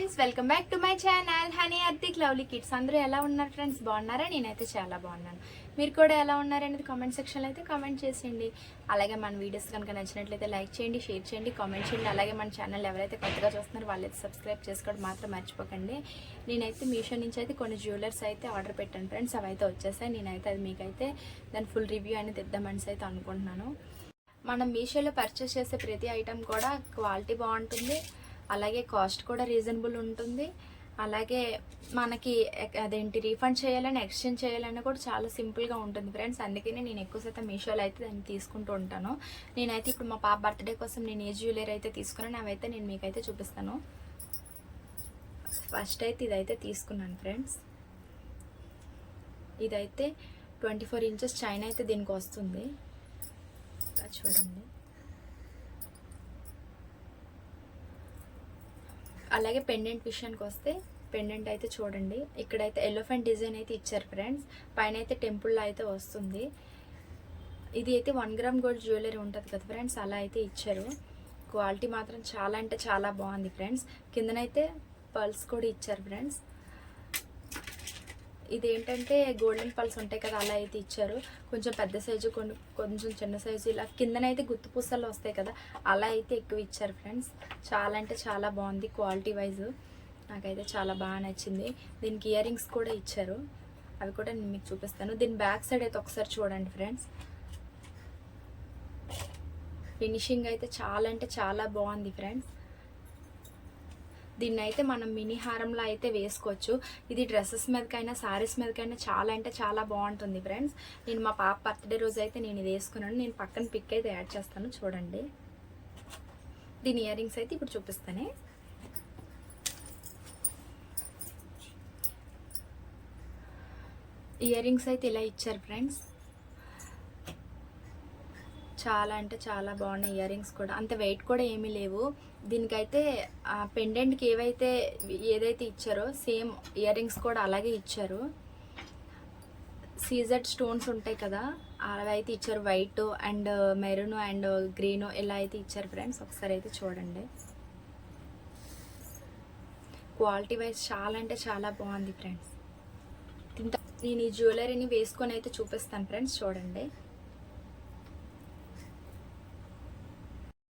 Friends welcome back to my channel. Honey Arthik lovely kids. అందరూ ఎలా ఉన్నారు friends? బాగున్నారా? నేనైతే చాలా బాగున్నాను. మీరు కూడా ఎలా ఉన్నారనేది కామెంట్ సెక్షన్లో అయితే కామెంట్ చేసేయండి. అలాగే మన వీడియోస్ కనుక నచ్చినట్లయితే లైక్ చేయండి షేర్ చేయండి కామెంట్ చేయండి. అలాగే మన ఛానల్ ఎవరైతే కొత్తగా చూస్తున్నారో వాళ్ళైతే సబ్స్క్రైబ్ చేసుకోవడం మాత్రం మర్చిపోకండి. నేనైతే మీషో నుంచి అయితే కొన్ని జ్యువెలర్స్ అయితే ఆర్డర్ పెట్టాను ఫ్రెండ్స్. అవి అయితే వచ్చేసాయి. నేనైతే అది మీకైతే దాని ఫుల్ రివ్యూ అనేది ఇద్దామని అయితే అనుకుంటున్నాను. మనం మీషోలో పర్చేస్ చేసే ప్రతి ఐటెం కూడా క్వాలిటీ బాగుంటుంది. అలాగే కాస్ట్ కూడా రీజనబుల్ ఉంటుంది. అలాగే మనకి అదేంటి రీఫండ్ చేయాలని ఎక్స్చేంజ్ చేయాలని కూడా చాలా సింపుల్గా ఉంటుంది ఫ్రెండ్స్. అందుకనే నేను ఎక్కువ శాతం మీషోలో అయితే దాన్ని తీసుకుంటూ ఉంటాను. నేనైతే ఇప్పుడు మా పాప బర్త్డే కోసం నేను ఏ జ్యువెలరీ అయితే తీసుకున్నాను అవైతే నేను మీకైతే చూపిస్తాను. ఫస్ట్ అయితే ఇదైతే తీసుకున్నాను ఫ్రెండ్స్. ఇదైతే ట్వంటీ ఫోర్ ఇంచెస్ చైన్ అయితే దీనికి వస్తుంది. చూడండి. అలాగే పెండెంట్ విషయానికి వస్తే పెండెంట్ అయితే చూడండి. ఇక్కడైతే ఎలిఫెంట్ డిజైన్ అయితే ఇచ్చారు ఫ్రెండ్స్ పైన అయితే టెంపుల్లో అయితే వస్తుంది. ఇది అయితే వన్ గ్రామ్ గోల్డ్ జ్యువెలరీ ఉంటుంది కదా ఫ్రెండ్స్ అలా అయితే ఇచ్చారు. క్వాలిటీ మాత్రం చాలా అంటే చాలా బాగుంది ఫ్రెండ్స్ కిందనైతే పల్స్ కూడా ఇచ్చారు ఫ్రెండ్స్ ఇదేంటంటే గోల్డెన్ పల్స్ ఉంటాయి కదా అలా అయితే ఇచ్చారు. కొంచెం పెద్ద సైజు కొన్ని కొంచెం చిన్న సైజు ఇలా కిందనైతే గుత్తు పూసలు వస్తాయి కదా అలా అయితే ఎక్కువ ఇచ్చారు ఫ్రెండ్స్ చాలా అంటే చాలా బాగుంది క్వాలిటీ వైజ్ నాకైతే చాలా బాగా నచ్చింది. దీనికి ఇయర్ రింగ్స్ కూడా ఇచ్చారు. అవి కూడా నేను మీకు చూపిస్తాను. దీని బ్యాక్ సైడ్ అయితే ఒకసారి చూడండి ఫ్రెండ్స్ ఫినిషింగ్ అయితే చాలా అంటే చాలా బాగుంది ఫ్రెండ్స్ దీన్ని అయితే మనం మినీ హారంలో అయితే వేసుకోవచ్చు. ఇది డ్రెస్సెస్ మీదకైనా శారీస్ మీదకైనా చాలా అంటే చాలా బాగుంటుంది ఫ్రెండ్స్. నేను మా పాప బర్త్డే రోజు అయితే నేను ఇది వేసుకున్నాను. నేను పక్కన పిక్ అయితే యాడ్ చేస్తాను. చూడండి. దీని ఇయర్ రింగ్స్ అయితే ఇప్పుడు చూపిస్తానే. ఇయర్ రింగ్స్ అయితే ఇలా ఇచ్చారు ఫ్రెండ్స్. చాలా అంటే చాలా బాగున్నాయి ఇయర్ రింగ్స్ కూడా. అంత వెయిట్ కూడా ఏమీ లేవు. దీనికైతే ఆ పెండెంట్కి ఏవైతే ఏదైతే ఇచ్చారో సేమ్ ఇయర్ రింగ్స్ కూడా అలాగే ఇచ్చారు. సీజెడ్ స్టోన్స్ ఉంటాయి కదా అవి అయితే ఇచ్చారు white and maroon and green ఇలా అయితే ఇచ్చారు ఫ్రెండ్స్ ఒకసారి అయితే చూడండి. క్వాలిటీ వైజ్ చాలా అంటే చాలా బాగుంది ఫ్రెండ్స్ నేను ఈ జ్యువెలరీని వేసుకొని అయితే చూపిస్తాను ఫ్రెండ్స్ చూడండి.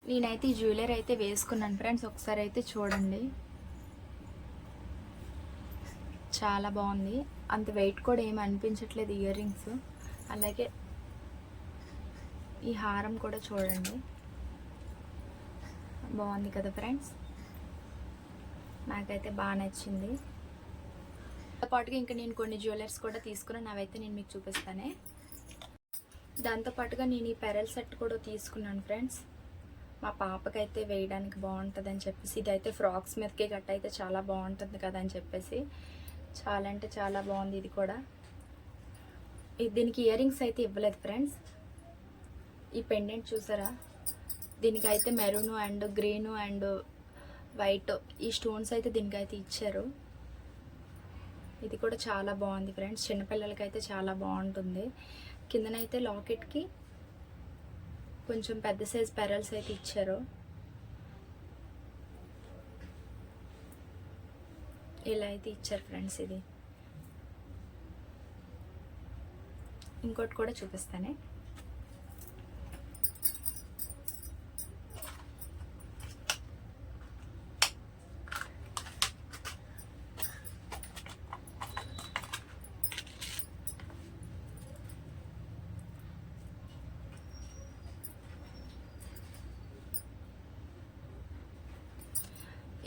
నేనైతే ఈ జ్యువెలరీ అయితే వేసుకున్నాను ఫ్రెండ్స్. ఒకసారి అయితే చూడండి. చాలా బాగుంది. అంత వెయిట్ కూడా ఏమి అనిపించట్లేదు ఇయర్ రింగ్స్ అలాగే ఈ హారం కూడా చూడండి. బాగుంది కదా ఫ్రెండ్స్? నాకైతే బాగా నచ్చింది. పాటుగా ఇంకా నేను కొన్ని జ్యువెలర్స్ కూడా తీసుకున్నాను అవైతే నేను మీకు చూపిస్తానే. దాంతోపాటుగా నేను ఈ పెరల్ సెట్ కూడా తీసుకున్నాను ఫ్రెండ్స్. మా పాపకైతే వేయడానికి బాగుంటుంది అని చెప్పేసి ఇదైతే ఫ్రాక్స్ మీదకి గట్ట అయితే చాలా బాగుంటుంది కదా అని చెప్పేసి. చాలా అంటే చాలా బాగుంది ఇది కూడా. ఇది దీనికి ఇయర్ రింగ్స్ అయితే ఇవ్వలేదు ఫ్రెండ్స్. ఈ పెండెంట్ చూసారా? దీనికి అయితే maroon and green and white ఈ స్టోన్స్ అయితే దీనికి అయితే ఇచ్చారు. ఇది కూడా చాలా బాగుంది ఫ్రెండ్స్. చిన్నపిల్లలకి అయితే చాలా బాగుంటుంది. కిందనైతే లాకెట్కి కొంచెం పెద్ద సైజ్ పెరల్స్ అయితే ఇచ్చారు. ఇలా అయితే ఇచ్చారు ఫ్రెండ్స్ ఇది. ఇంకోటి కూడా చూపిస్తానే.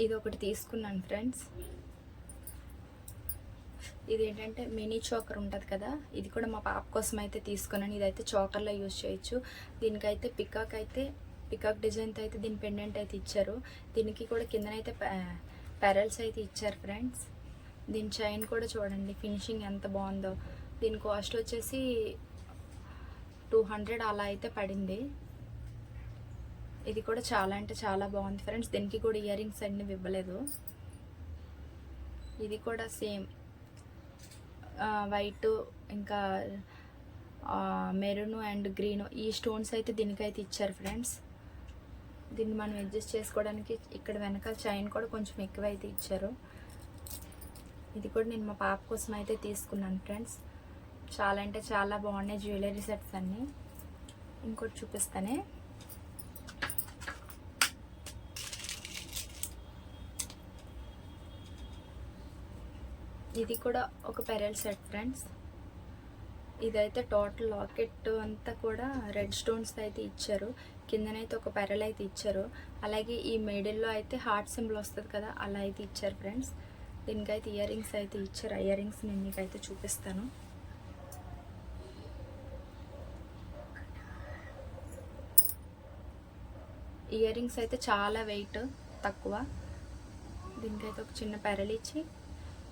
ఇది ఒకటి తీసుకున్నాను ఫ్రెండ్స్. ఇది ఏంటంటే మినీ చోకర్ ఉంటుంది కదా ఇది కూడా మా పాప కోసం అయితే తీసుకున్నాను. ఇదైతే చోకర్లో యూజ్ చేయొచ్చు. దీనికైతే పికాక్ అయితే పికాక్ డిజైన్తో అయితే దీని పెండెంట్ అయితే ఇచ్చారు. దీనికి కూడా కిందనైతే పెరల్స్ అయితే ఇచ్చారు ఫ్రెండ్స్. దీని చైన్ కూడా చూడండి ఫినిషింగ్ ఎంత బాగుందో. దీని కాస్ట్ వచ్చేసి టూ హండ్రెడ్ అలా అయితే పడింది. ఇది కూడా చాలా అంటే చాలా బాగుంది ఫ్రెండ్స్. దీనికి కూడా ఇయర్ రింగ్స్ అన్ని ఇవ్వలేదు. ఇది కూడా సేమ్. వైట్ ఇంకా మెరూన్ అండ్ గ్రీన్ ఈ స్టోన్స్ అయితే దీనికైతే ఇచ్చారు ఫ్రెండ్స్. దీన్ని మనం అడ్జస్ట్ చేసుకోవడానికి ఇక్కడ వెనకాల చైన్ కూడా కొంచెం ఎక్కువ అయితే ఇచ్చారు. ఇది కూడా నేను మా పాప కోసం అయితే తీసుకున్నాను ఫ్రెండ్స్. చాలా అంటే చాలా బాగున్నాయి జ్యువెలరీ సెట్స్ అన్నీ. ఇంకోటి చూపిస్తానే. ఇది కూడా ఒక పెరల్ సెట్ ఫ్రెండ్స్ ఇదైతే టోటల్ లాకెట్ అంతా కూడా రెడ్ స్టోన్స్ అయితే ఇచ్చారు. కిందనైతే ఒక పెరల్ అయితే ఇచ్చారు. అలాగే ఈ మిడిల్లో అయితే హార్ట్ సింబల్ వస్తుంది కదా అలా అయితే ఇచ్చారు ఫ్రెండ్స్ దీనికైతే ఇయర్ రింగ్స్ అయితే ఇచ్చారు. ఆ ఇయర్ రింగ్స్ నేను మీకైతే చూపిస్తాను. ఇయర్ రింగ్స్ అయితే చాలా వెయిట్ తక్కువ. దీనికైతే ఒక చిన్న పెరల్ ఇచ్చి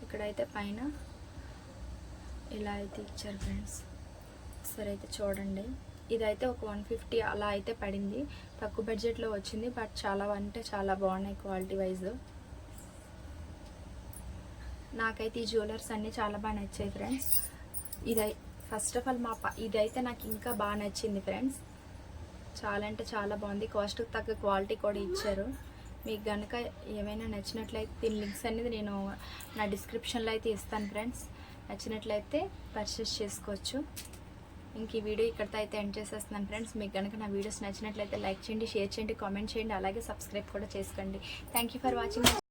ఇక్కడైతే పైన ఇలా అయితే ఇచ్చారు ఫ్రెండ్స్ సరే అయితే చూడండి. ఇదైతే ఒక వన్ ఫిఫ్టీ అలా అయితే పడింది. తక్కువ బడ్జెట్లో వచ్చింది బట్ చాలా అంటే చాలా బాగున్నాయి క్వాలిటీ వైజ్ నాకైతే ఈ జ్యువెలర్స్ అన్నీ చాలా బాగా నచ్చాయి ఫ్రెండ్స్ ఇదై ఫస్ట్ ఆఫ్ ఆల్ మా ప ఇదైతే నాకు ఇంకా బాగా నచ్చింది ఫ్రెండ్స్ చాలా అంటే చాలా బాగుంది. కాస్ట్కి తగ్గ క్వాలిటీ కూడా ఇచ్చారు. మీకు కనుక ఏమైనా నచ్చినట్లయితే దీని లింక్స్ అనేది నేను నా డిస్క్రిప్షన్లో అయితే ఇస్తాను ఫ్రెండ్స్. నచ్చినట్లయితే పర్చేస్ చేసుకోవచ్చు. ఇంక ఈ వీడియో ఇక్కడితో అయితే ఎండ్ చేసేస్తున్నాను ఫ్రెండ్స్. మీకు కనుక నా వీడియోస్ నచ్చినట్లయితే లైక్ చేయండి షేర్ చేయండి కామెంట్ చేయండి అలాగే సబ్స్క్రైబ్ కూడా చేసుకోండి. Thank you for watching